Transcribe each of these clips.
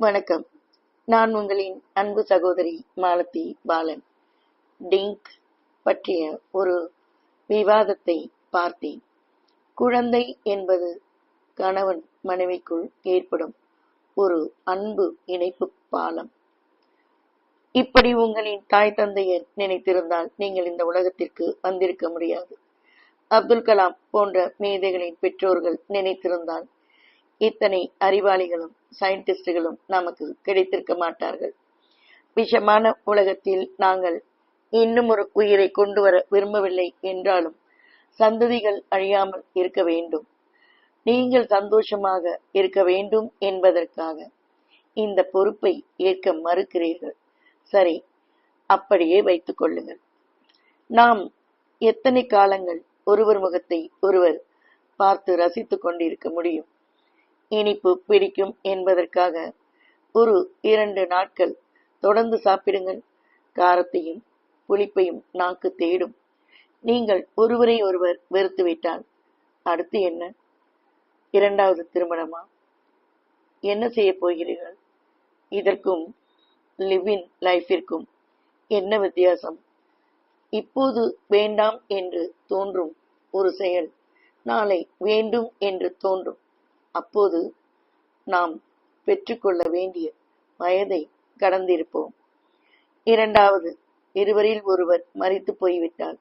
வணக்கம். நான் உங்களின் அன்பு சகோதரி மாலதி பாலன். டிங்க் பற்றிய ஒரு விவாதத்தை பார்த்தேன். குழந்தை என்பது கணவன் மனைவிக்குள் ஏற்படும் ஒரு அன்பு இணைப்பு பாலம். இப்படி உங்களின் தாய் தந்தையர் நினைத்திருந்தால் நீங்கள் இந்த உலகத்திற்கு வந்திருக்க முடியாது. அப்துல் கலாம் போன்ற மேதைகளின் பெற்றோர்கள் நினைத்திருந்தால் இத்தனை அறிவாளிகளும் சயின்டிஸ்டுகளும் நமக்கு கிடைத்திருக்க மாட்டார்கள். விஷமான உலகத்தில் நாங்கள் இன்னும் ஒரு உயிரை கொண்டு வர விரும்பவில்லை என்றாலும் சந்ததிகள் அழியாமல் இருக்க வேண்டும். நீங்கள் சந்தோஷமாக இருக்க வேண்டும் என்பதற்காக இந்த பொறுப்பை ஏற்க மறுக்கிறீர்கள். சரி அப்படியே வைத்துக் கொள்ளுங்கள். நாம் எத்தனை காலங்கள் ஒருவர் முகத்தை ஒருவர் பார்த்து ரசித்துக் கொண்டிருக்க முடியும்? இனிப்பு பிடிக்கும் என்பதற்காக ஒரு இரண்டு நாட்கள் தொடர்ந்து சாப்பிடுங்கள். காரத்தையும் புளிப்பையும் நாக்கு தேடும். நீங்கள் ஒருவரை ஒருவர் வெறுத்துவிட்டால் அடுத்து என்ன? இரண்டாவது திருமணமா? என்ன செய்ய போகிறீர்கள்? இதற்கும் லிவின் லைஃபிற்கும் என்ன வித்தியாசம்? இப்போது வேண்டாம் என்று தோன்றும் ஒரு செயல். நாளை வேண்டும் என்று தோன்றும். அப்போது நாம் பெற்றுக்கொள்ள வேண்டிய வயதை கடந்திருப்போம். இரண்டாவது இருவரில் ஒருவர் மறித்து போய்விட்டால்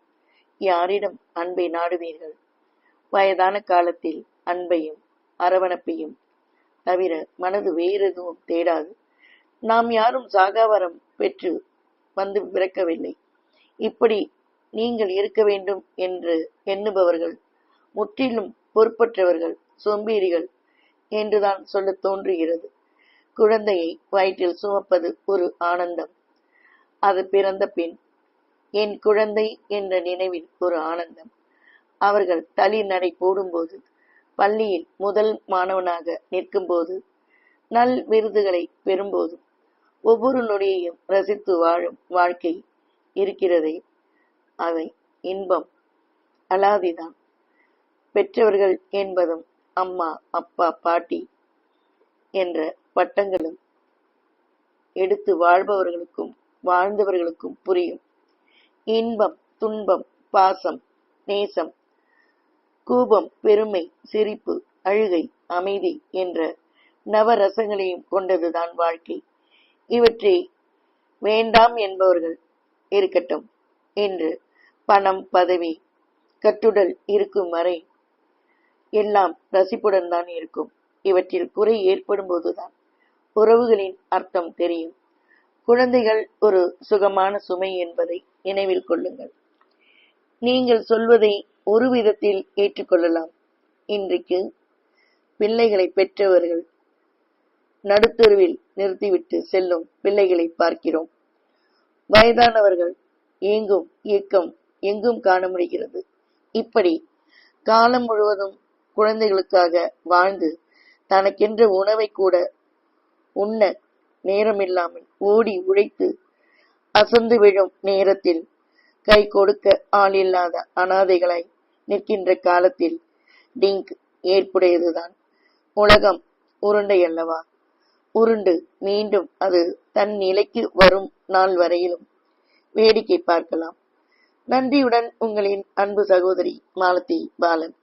யாரிடம் அன்பை நாடுவீர்கள்? வயதான காலத்தில் அன்பையும் அரவணைப்பையும் தவிர மனது வேறு எதுவும் தேடாது. நாம் யாரும் சாகாவரம் பெற்று வந்து பிறக்கவில்லை. இப்படி நீங்கள் இருக்க வேண்டும் என்று எண்ணுபவர்கள் முற்றிலும் பொறுப்பற்றவர்கள் சோம்பேறிகள் என்றுதான் சொல்ல தோன்றுகிறது. குழந்தையை வயிற்றில் சுமப்பது ஒரு ஆனந்தம். அது பிறந்த பின் என் குழந்தை என்ற நினைவில் ஒரு ஆனந்தம். அவர்கள் தளி நடை போடும்போது பள்ளியில் முதல் மாணவனாக நிற்கும்போது நல் விருதுகளை பெறும்போது ஒவ்வொரு நொடியையும் ரசித்து வாழும் வாழ்க்கை இருக்கிறதே. அவை இன்பம் அலாதிதான். பெற்றவர்கள் என்பதும் அம்மா அப்பா பாட்டி என்ற பட்டங்களும் எடுத்து வாழ்பவர்களுக்கும் வாழ்ந்தவர்களுக்கும் புரியும். இன்பம் துன்பம் பாசம் நேசம் கூபம் பெருமை சிரிப்பு அழுகை அமைதி என்ற நவரசங்களையும் கொண்டதுதான் வாழ்க்கை. இவற்றை வேண்டாம் என்பவர்கள் இருக்கட்டும் என்று பணம் பதவி கட்டுடல் இருக்கும் வரை எல்லாம் ரசிப்புடன் தான் இருக்கும். இவற்றில் குறை ஏற்படும் போதுதான் உறவுகளின் அர்த்தம் தெரியும். குழந்தைகள் ஒரு சுகமான சுமை என்பதை நினைவில் கொள்ளுங்கள். நீங்கள் சொல்வதை ஒரு விதத்தில் ஏற்றுக்கொள்ளலாம். இன்றைக்கு பிள்ளைகளை பெற்றவர்கள் நடுத்தருவில் நிறுத்திவிட்டு செல்லும் பிள்ளைகளை பார்க்கிறோம். வயதானவர்கள் ஏங்கும் இயக்கம் எங்கும் காண முடிகிறது. இப்படி காலம் முழுவதும் குழந்தைகளுக்காக வாழ்ந்து தனக்கென்ற உணவை கூட உண்ண நேரமில்லாமல் ஓடி உழைத்து அசந்து விழும் நேரத்தில் கை கொடுக்க ஆளில்லாத அனாதைகளாய் நிற்கின்ற காலத்தில் டிங்க் ஏற்புடையதுதான். உலகம் உருண்டை அல்லவா? உருண்டு மீண்டும் அது தன் நிலைக்கு வரும் நாள் வரையிலும் வேடிக்கை பார்க்கலாம். நன்றியுடன் உங்களின் அன்பு சகோதரி மாலதி பாலன்.